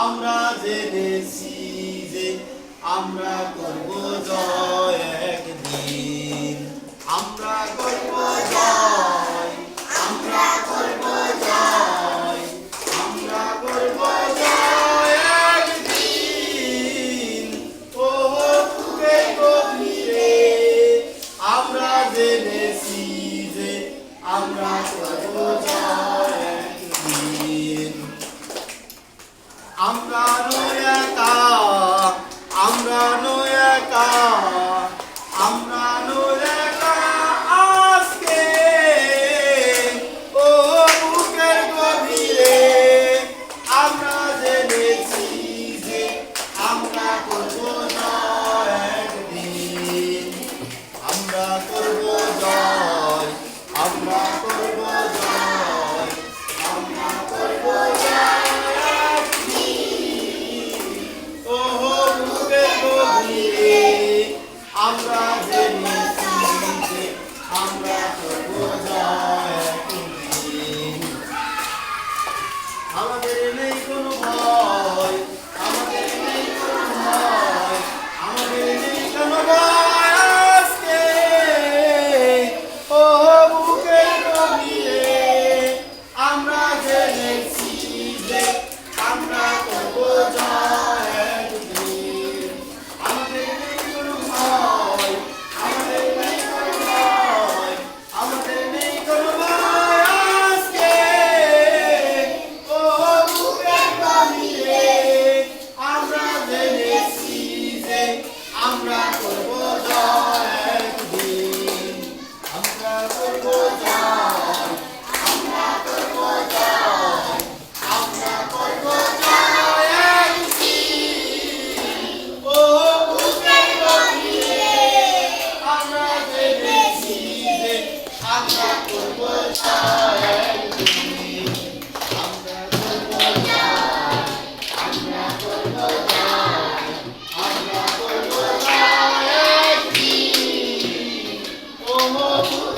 আমরা জেনেছি যে আমরা করব জয় একদিন। আমরা নই একা, আমরা নই একা, আমরা নই একা আজকে ও বুকের গভীরে আমরা যে আমরা করব জয় একদিন। আমরা করব জয়, আমরা আমরা আমরা করব জয়। Oh,